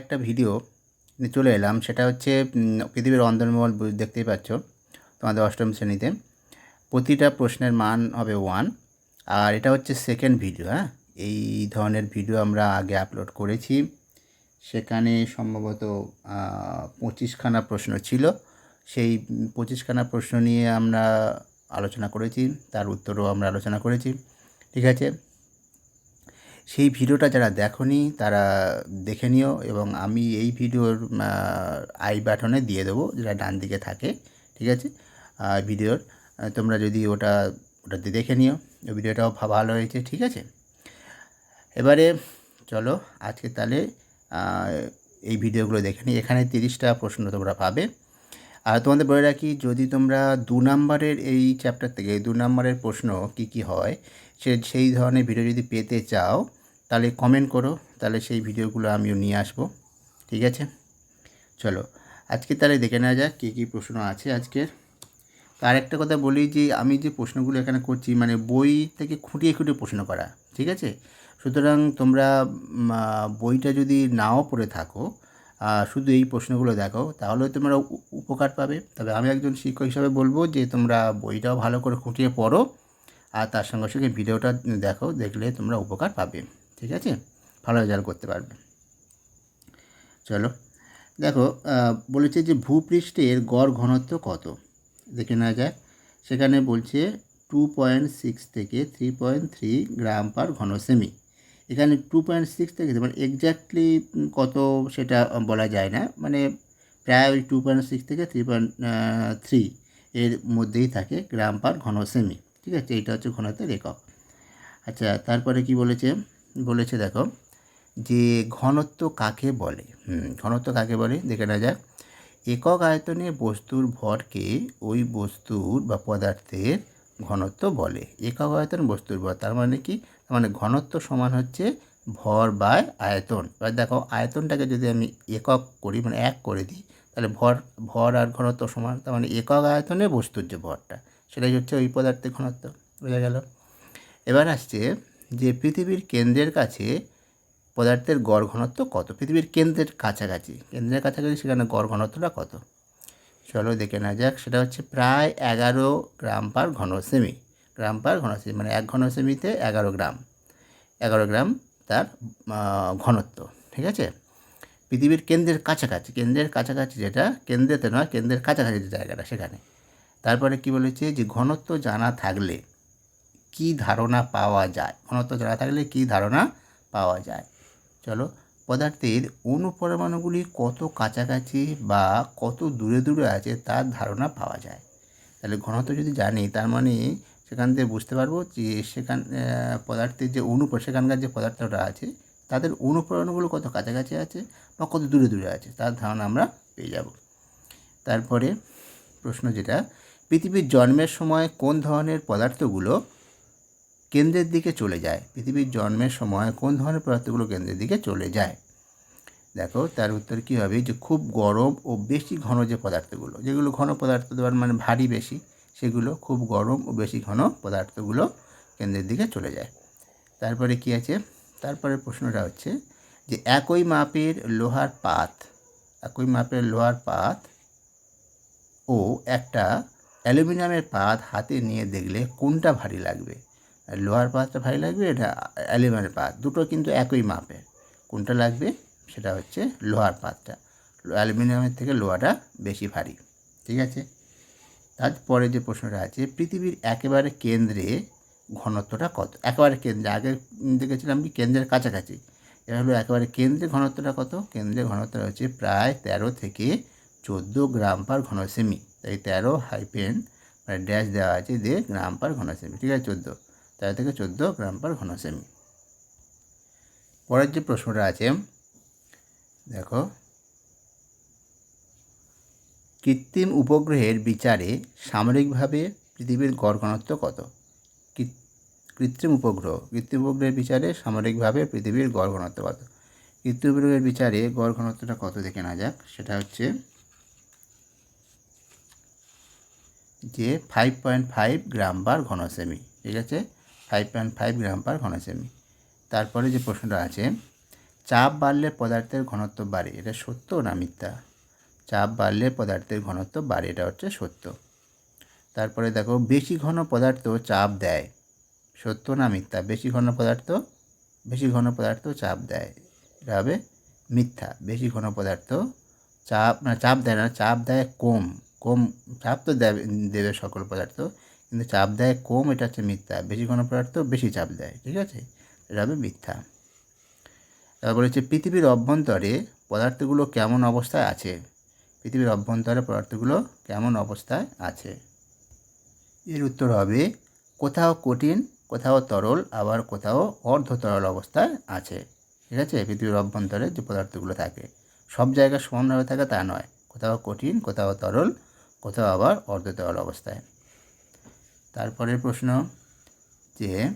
একটা ভিডিও চলে এলাম। সেটা হচ্ছে পৃথিবীর অন্দরমহল দেখতেই পাচ্ছ তোমাদের অষ্টম শ্রেণীতে। প্রতিটা প্রশ্নের মান হবে ওয়ান আর এটা হচ্ছে সেকেন্ড ভিডিও হ্যাঁ? এই ধরনের ভিডিও আমরা আগে আপলোড করেছি। সেখানে সম্ভবত পঁচিশখানা প্রশ্ন ছিল। সেই পঁচিশখানা প্রশ্ন নিয়ে আমরা আলোচনা করেছি, তার উত্তরও আমরা আলোচনা করেছি। ঠিক আছে? সেই ভিডিওটা যারা দেখোনি, তারা দেখে নিও এবং আমি এই ভিডিওর আই বাটনে দিয়ে দেবো, যেটা ডান দিকে থাকে, ঠিক আছে? ভিডিওর তোমরা যদি ওটা, ওটাতে দেখে নিও ওই ভিডিওটাও ভালো হয়েছে, ঠিক আছে? এবারে চলো, আজকে তাহলে এই ভিডিওগুলো দেখে নিই। এখানে তিরিশটা প্রশ্ন তোমরা পাবে। আর তোমাদের বলে রাখি, যদি তোমরা দু নম্বরের এই চ্যাপ্টার থেকে, দু নম্বরের প্রশ্ন কি কি হয় সে সেই ধরনের ভিডিও যদি পেতে চাও, তাহলে কমেন্ট করো, তাহলে সেই ভিডিওগুলো আমিও নিয়ে আসব। ঠিক আছে? চলো, আজকে তাহলে দেখে নেওয়া যাক কী কী প্রশ্ন আছে আজকের। আর একটা কথা বলি যে, আমি যে প্রশ্নগুলো এখানে করছি মানে বই থেকে খুঁটিয়ে খুঁটিয়ে প্রশ্ন করা, ঠিক আছে? সুতরাং তোমরা বইটা যদি নাও পড়ে থাকো শুধু এই প্রশ্নগুলো দেখো, তাহলে তোমরা উপকার পাবে। তবে আমি একজন শিক্ষক হিসাবে বলব যে, তোমরা বইটাও ভালো করে খুঁটিয়ে পড়ো। আর তার সঙ্গে সঙ্গে ভিডিওটা দেখো, দেখলে তোমরা উপকার পাবে, ঠিক আছে? ভালো রেজাল্ট করতে পারবে। চলো, দেখো বলেছে যে ভূপৃষ্ঠের গড় ঘনত্ব কত? দেখে নেওয়া যাক। সেখানে বলছে টু পয়েন্ট সিক্স থেকে three point three gram per ঘন সেমি এখানে টু পয়েন্ট সিক্স থেকে মানে এক্স্যাক্টলি কত সেটা বলা যায় না মানে প্রায় ওই টু পয়েন্ট সিক্স থেকে থ্রি পয়েন্ট থ্রি এর মধ্যেই থাকে গ্রাম পার ঘন সেমি ঠিক আছে এটা হচ্ছে ঘনত্বের একক। আচ্ছা তারপরে কি বলেছে? বলেছে দেখো যে ঘনত্ব কাকে বলে? ঘনত্ব কাকে বলে? দেখে না যাক। একক আয়তনে বস্তুর ভরকে ওই বস্তুর বা পদার্থের ঘনত্ব বলে। একক আয়তন বস্তুর ভর, তার মানে কি? তার মানে ঘনত্ব সমান হচ্ছে ভর বাই আয়তন। এবার দেখো, আয়তনটাকে যদি আমি একক করি মানে এক করে দিই, তাহলে ভর ভর আর ঘনত্ব সমান, তার মানে একক আয়তনে বস্তুর যে ভরটা। সেটাই হচ্ছে ওই পদার্থের ঘনত্ব, বোঝা গেল? এবার আসছে যে পৃথিবীর কেন্দ্রের কাছে পদার্থের গড় ঘনত্ব কত? পৃথিবীর কেন্দ্রের কাছাকাছি। কেন্দ্রের কাছাকাছি সেখানে গড় ঘনত্বটা কত? চলো দেখে না যাক, সেটা হচ্ছে প্রায় এগারো গ্রাম পার ঘন সেমি গ্রাম পার ঘন সেমি মানে এক ঘন সেমিতে এগারো গ্রাম। এগারো গ্রাম তার ঘনত্ব, ঠিক আছে? পৃথিবীর কেন্দ্রের কাছাকাছি কেন্দ্রের কাছাকাছি যেটা, কেন্দ্রেতে নয়, কেন্দ্রের কাছাকাছি যে জায়গাটা সেখানে। তারপরে কি বলেছে যে ঘনত্ব জানা থাকলে কি ধারণা পাওয়া যায়? ঘনত্ব জানা থাকলে কি ধারণা পাওয়া যায়? চলো, পদার্থের অণু পরমাণুগুলি কত কাছাকাছি বা কত দূরে দূরে আছে তার ধারণা পাওয়া যায়। তাহলে ঘনত্ব যদি জানি, তার মানে সেখান থেকে বুঝতে পারব যে সেখান পদার্থের যে অণু সেখানকার যে পদার্থটা আছে, তাদের অণু পরমাণুগুলো কত কাছাকাছি আছে বা কত দূরে দূরে আছে, তার ধারণা আমরা পেয়ে যাব। তারপরে প্রশ্ন যেটা পৃথিবীর জন্মের সময় কোন ধরনের পদার্থগুলো কেন্দ্রের দিকে চলে যায়? পৃথিবীর জন্মের সময় কোন ধরনের পদার্থগুলো কেন্দ্রের দিকে চলে যায়? দেখো, তার উত্তর কী হবে? যে খুব গরম ও বেশি ঘন যে পদার্থগুলো, যেগুলো ঘন পদার্থ দেওয়ার মানে ভারী বেশি, সেগুলো খুব গরম ও বেশি ঘন পদার্থগুলো কেন্দ্রের দিকে চলে যায়। তারপরে কি আছে? তারপরে প্রশ্নটা হচ্ছে যে একই মাপের লোহার পাত, একই মাপের লোহার পাত ও একটা অ্যালুমিনিয়ামের পাত হাতে নিয়ে দেখলে কোনটা ভারী লাগবে? লোহার পাতটা ভারী লাগবে এটা অ্যালুমিনিয়ামের পাত? দুটো কিন্তু একই মাপের। কোনটা লাগবে? সেটা হচ্ছে লোহার পাতটা। অ্যালুমিনিয়ামের থেকে লোহাটা বেশি ভারী। ঠিক আছে? তারপরে যে প্রশ্নটা আছে, পৃথিবীর একেবারে কেন্দ্রে ঘনত্বটা কত? একেবারে কেন্দ্রে, আগে দেখেছিলাম কি? কেন্দ্রের কাছাকাছি। এটা হলো একেবারে কেন্দ্রে ঘনত্বটা কত? কেন্দ্রে ঘনত্বটা হচ্ছে প্রায় তেরো থেকে চোদ্দ গ্রাম পার ঘন সেমি তাই তেরো হাইপেন মানে ড্যাশ দেওয়া আছে দিয়ে গ্রাম পার ঘন সেমি ঠিক আছে? চোদ্দ। তেরো থেকে চোদ্দ গ্রাম পার ঘন সেমি পরের যে প্রশ্নটা আছে, দেখো, কৃত্রিম উপগ্রহের বিচারে সামরিকভাবে পৃথিবীর গড় ঘনত্ব কত? কৃত্রিম উপগ্রহ, কৃত্রিম উপগ্রহের বিচারে সামরিকভাবে পৃথিবীর গড় ঘনত্ব কত? কৃত্রিম উপগ্রহের বিচারে গড় ঘনত্বটা কত দেখে না যাক, সেটা হচ্ছে যে five point five gram per ঘন সেমি ঠিক আছে? Five point five gram per ঘন সেমি তারপরে যে প্রশ্নটা আছে, চাপ বাড়লে পদার্থের ঘনত্ব বাড়ে, এটা সত্য না মিথ্যা? চাপ বাড়লে পদার্থের ঘনত্ব বাড়ে, এটা হচ্ছে সত্য। তারপরে দেখো, বেশি ঘন পদার্থ চাপ দেয়, সত্য না মিথ্যা? বেশি ঘন পদার্থ, বেশি ঘন পদার্থ চাপ দেয়, এটা হবে মিথ্যা। বেশি ঘন পদার্থ চাপ, না, চাপ দেয় না, চাপ দেয় কম। কম, চাপ তো দেবে দেবে সকল পদার্থ, কিন্তু চাপ দেয় কম, এটা হচ্ছে মিথ্যা। বেশি ঘন পদার্থ বেশি চাপ দেয়, ঠিক আছে? এটা হবে মিথ্যা। তারপরে হচ্ছে পৃথিবীর অভ্যন্তরে পদার্থগুলো কেমন অবস্থায় আছে? পৃথিবীর অভ্যন্তরে পদার্থগুলো কেমন অবস্থায় আছে? এর উত্তর হবে, কোথাও কঠিন, কোথাও তরল, আবার কোথাও অর্ধ তরল অবস্থায় আছে। ঠিক আছে? পৃথিবীর অভ্যন্তরে যে পদার্থগুলো থাকে, সব জায়গায় সমানভাবে থাকে তা নয়। কোথাও কঠিন, কোথাও তরল কোথাও আবার অর্ধ তরল অবস্থায়। তারপরের প্রশ্ন যে,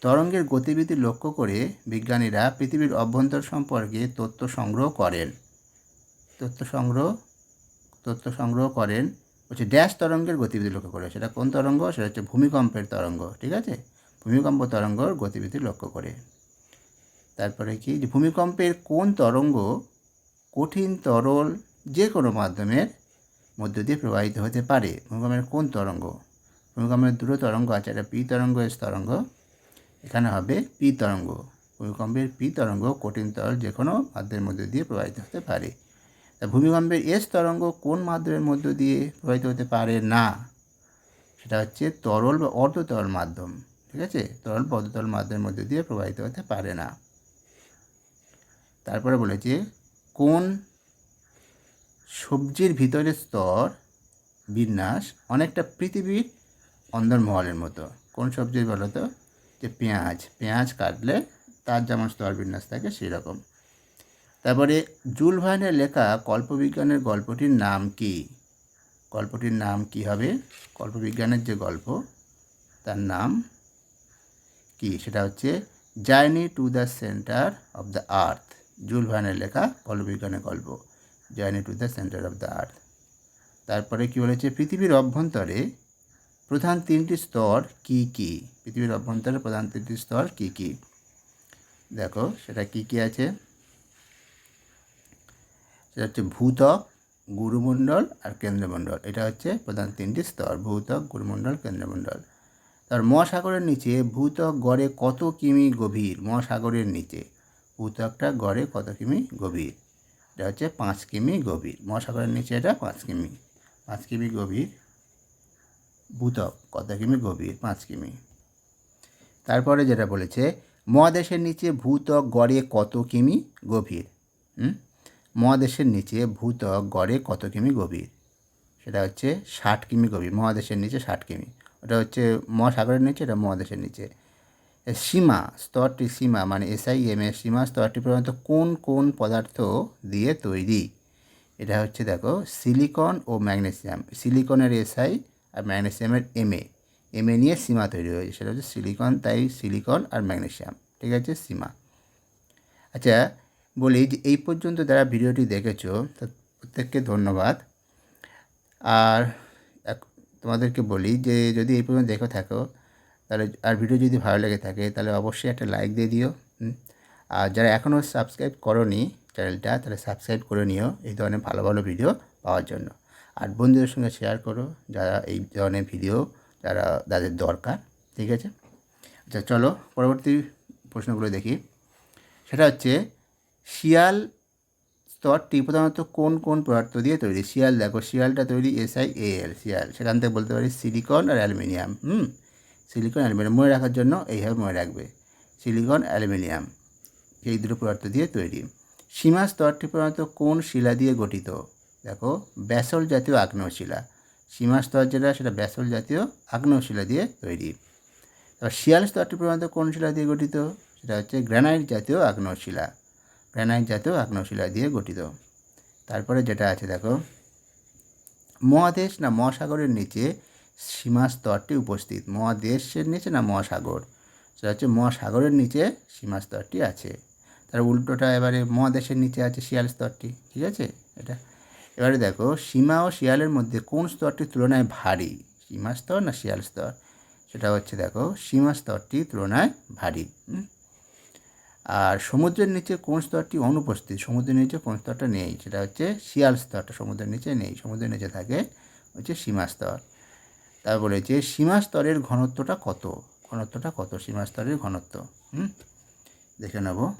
তরঙ্গের গতিবিধি লক্ষ্য করে বিজ্ঞানীরা পৃথিবীর অভ্যন্তর সম্পর্কে তথ্য সংগ্রহ করেন। তথ্য সংগ্রহ তথ্য সংগ্রহ করেন হচ্ছে ড্যাশ তরঙ্গের গতিবিধি লক্ষ্য করে। সেটা কোন তরঙ্গ? সেটা হচ্ছে ভূমিকম্পের তরঙ্গ, ঠিক আছে? ভূমিকম্প তরঙ্গর গতিবিধি লক্ষ্য করে। তারপরে কি? যে ভূমিকম্পের কোন তরঙ্গ কঠিন তরল যে কোনো মাধ্যমের মধ্য দিয়ে প্রবাহিত হতে পারে। ভূমিকম্পের কোন তরঙ্গ? ভূমিকম্পের দুটো তরঙ্গ আছে, একটা পি তরঙ্গ, এস তরঙ্গ। এখানে হবে পি তরঙ্গ। ভূমিকম্পের পি তরঙ্গ কঠিন তরল যে কোনো মাধ্যমের মধ্যে দিয়ে প্রবাহিত হতে পারে। তা ভূমিকম্পের এস তরঙ্গ কোন মাধ্যমের মধ্য দিয়ে প্রবাহিত হতে পারে না? সেটা হচ্ছে তরল বা অর্ধ তরল মাধ্যম, ঠিক আছে? তরল বা অর্ধ তরল মাধ্যমের মধ্যে দিয়ে প্রবাহিত হতে পারে না। তারপরে বলেছে কোন সবজির ভিতরের স্তর বিন্যাস অনেকটা পৃথিবীর অন্দরমহলের মতো। কোন সবজির বলো তো যে পেঁয়াজ। পেঁয়াজ কাটলে তার যেমন স্তর বিন্যাস থাকে সেই রকম তারপরে জুল ভার্নের লেখা কল্পবিজ্ঞানের গল্পটির নাম কি? গল্পটির নাম কি হবে? কল্পবিজ্ঞানের যে গল্প, তার নাম কি? সেটা হচ্ছে journey to the centre of the earth Jules ভাইনের লেখা কল্পবিজ্ঞানের গল্প। Journey to the centre of the earth তারপরে কি বলেছে? পৃথিবীর অভ্যন্তরে প্রধান তিনটি স্তর কি কি? পৃথিবীর অভ্যন্তরে প্রধান তিনটি স্তর কি কি? দেখো, সেটা কি কি আছে? সেটা হচ্ছে ভূতক গুরুমণ্ডল আর কেন্দ্রমণ্ডল। এটা হচ্ছে প্রধান তিনটি স্তর ভূতক গুরুমণ্ডল, কেন্দ্রমণ্ডল। তার মহাসাগরের নিচে ভূতক গড়ে কত কিমি গভীর? মহাসাগরের নিচে। ভূতকটা গড়ে কত কিমি গভীর? এটা হচ্ছে পাঁচ কিমি গভীর। মহাসাগরের নিচে এটা পাঁচ কিমি। পাঁচ কিমি গভীর ভূতক কত কিমি গভীর? পাঁচ কিমি। তারপরে যেটা বলেছে, মহাদেশের নিচে ভূতক গড়ে কত কিমি গভীর? মহাদেশের নিচে ভূতক গড়ে কত কিমি গভীর? সেটা হচ্ছে ষাট কিমি গভীর। মহাদেশের নিচে ষাট কিমি। ওটা হচ্ছে মহাসাগরের নিচে, এটা মহাদেশের নিচে? সীমা, স্তরটি সীমা মানে এসআই এম এর সীমা, স্তরটি প্রধানত কোন কোন পদার্থ দিয়ে তৈরি? এটা হচ্ছে দেখো, সিলিকন ও ম্যাগনেসিয়াম। সিলিকনের এসআই আর ম্যাগনেসিয়ামের এমএ এ নিয়ে সীমা তৈরি হয়েছে। সেটা হচ্ছে সিলিকন, তাই সিলিকন আর ম্যাগনেসিয়াম। ঠিক আছে, সীমা। আচ্ছা বলি যে এই পর্যন্ত যারা ভিডিওটি দেখেছ প্রত্যেককে ধন্যবাদ। আর তোমাদেরকে বলি যে যদি এই পর্যন্ত দেখে থাকো তাহলে আর ভিডিও যদি ভালো লেগে থাকে, তাহলে অবশ্যই একটা লাইক দিয়ে দিও। আর যারা এখনও সাবস্ক্রাইব করনি চ্যানেলটা তাহলে সাবস্ক্রাইব করে নিও এই ধরনের ভালো ভালো ভিডিও পাওয়ার জন্য। আর বন্ধুদের সঙ্গে শেয়ার করো যারা এই ধরনের ভিডিও, যারা তাদের দরকার, ঠিক আছে? আচ্ছা চলো পরবর্তী প্রশ্নগুলো দেখি। সেটা হচ্ছে, শিয়াল স্তরটি প্রধানত কোন কোন পদার্থ দিয়ে তৈরি? শিয়াল, দেখো, শিয়ালটা তৈরি এসআই এল শিয়াল। সেখান থেকে বলতে পারি সিলিকন আর অ্যালুমিনিয়াম হুম? সিলিকন অ্যালুমিনিয়াম মনে রাখার জন্য এইভাবে মনে রাখবে। সিলিকন অ্যালুমিনিয়াম, এই দুটো পদার্থ দিয়ে তৈরি। সীমা স্তরটি প্রধানত কোন শিলা দিয়ে গঠিত? দেখো, ব্যাসল জাতীয় আগ্নেয় শিলা। সীমা স্তর যেটা, সেটা ব্যাসল জাতীয় আগ্নেয় শিলা দিয়ে তৈরি। এবার শিয়াল স্তরটি প্রধানত কোন শিলা দিয়ে গঠিত? সেটা হচ্ছে গ্রানাইট জাতীয় আগ্নেয় শিলা। গ্রানাইট জাতীয় আগ্নেয় শিলা দিয়ে গঠিত। তারপরে যেটা আছে, দেখো, মহাদেশ না মহাসাগরের নিচে সীমা স্তরটি উপস্থিত। মহাদেশের নিচে না মহাসাগর? সেটা হচ্ছে মহাসাগরের নিচে সীমা স্তরটি আছে। তার উল্টোটা এবারে মহাদেশের নিচে আছে শিয়াল স্তরটি। ঠিক আছে? এটা। এবারে দেখো, সীমা ও শিয়ালের মধ্যে কোন স্তরটি তুলনায় ভারী? সীমা স্তর না শিয়াল স্তর? সেটা হচ্ছে দেখো সীমা স্তরটি তুলনায় ভারী। আর সমুদ্রের নিচে কোন স্তরটি অনুপস্থিত? সমুদ্রের নিচে কোন স্তরটা নেই? সেটা হচ্ছে শিয়াল স্তরটা সমুদ্রের নিচে নেই। সমুদ্রের নিচে থাকে হচ্ছে সীমা স্তর তারপর বলেছে সীমা স্তরের ঘনত্বটা কত? ঘনত্বটা কত? সীমা স্তরের ঘনত্ব, হুম? দেখে নেব।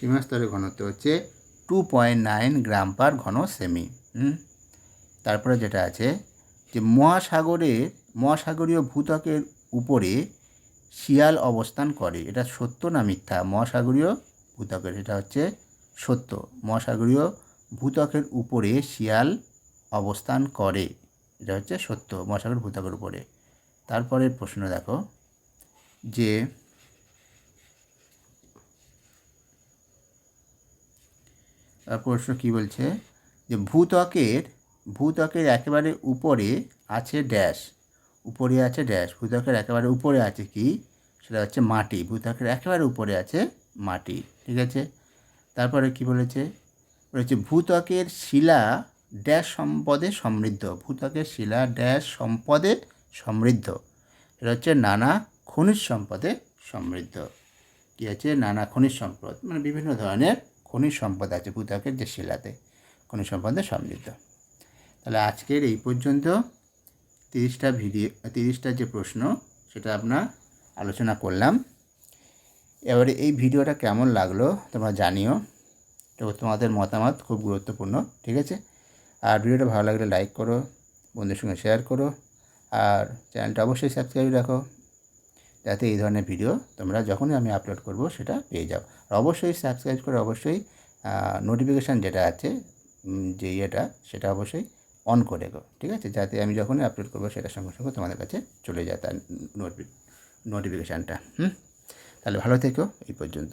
সীমা স্তরের ঘনত্ব হচ্ছে two point nine gram per ঘন সেমি হুম? তারপরে যেটা আছে যে মহাসাগরের মহাসাগরীয় ভূত্বকের উপরে শিয়াল অবস্থান করে। এটা সত্য না মিথ্যা? মহাসাগরীয় ভূত্বকের, এটা হচ্ছে সত্য। মহাসাগরীয় ভূত্বকের উপরে শিয়াল অবস্থান করে। এটা হচ্ছে সত্য, মহাসাগর ভূত্বকের উপরে। তারপরের প্রশ্ন দেখো যে প্রশ্ন কী বলছে? যে ভূত্বকের ভূত্বকের একেবারে উপরে আছে ড্যাশ। উপরে আছে ড্যাশ, ভূত্বকের একেবারে উপরে আছে কি? সেটা হচ্ছে মাটি, ভূত্বকের একেবারে উপরে আছে মাটি, ঠিক আছে? তারপরে কি বলেছে? বলেছে ভূত্বকের শিলা ড্যাশ সম্পদে সমৃদ্ধ। ভূত্বকের শিলা ড্যাশ সম্পদে সমৃদ্ধ। এটা হচ্ছে নানা খনিজ সম্পদে সমৃদ্ধ। কী আছে? নানা খনিজ সম্পদ। মানে বিভিন্ন ধরনের খনিজ সম্পদ আছে ভূত্বকের যে শিলাতে। খনিজ সম্পদে সমৃদ্ধ। তাহলে আজকের এই পর্যন্ত তিরিশটা ভিডিও, তিরিশটা যে প্রশ্ন, সেটা আপনার আলোচনা করলাম। এবারে এই ভিডিওটা কেমন লাগল তোমরা জানিও। তো তোমাদের মতামত খুব গুরুত্বপূর্ণ, ঠিক আছে? আর ভিডিওটা ভালো লাগলে লাইক করো, বন্ধুদের সঙ্গে শেয়ার করো, আর চ্যানেলটা অবশ্যই সাবস্ক্রাইব রাখো, যাতে এই ধরনের ভিডিও তোমরা যখনই আমি আপলোড করব সেটা পেয়ে যাও। আর অবশ্যই সাবস্ক্রাইব করে অবশ্যই নোটিফিকেশান যেটা আছে যে ইয়েটা, সেটা অবশ্যই অন করে রেখো, ঠিক আছে? যাতে আমি যখনই আপলোড করব সেটার সঙ্গে সঙ্গে তোমাদের কাছে চলে যায় তার নোটিফিকেশানটা হুম? তাহলে ভালো থেকো, এই পর্যন্ত।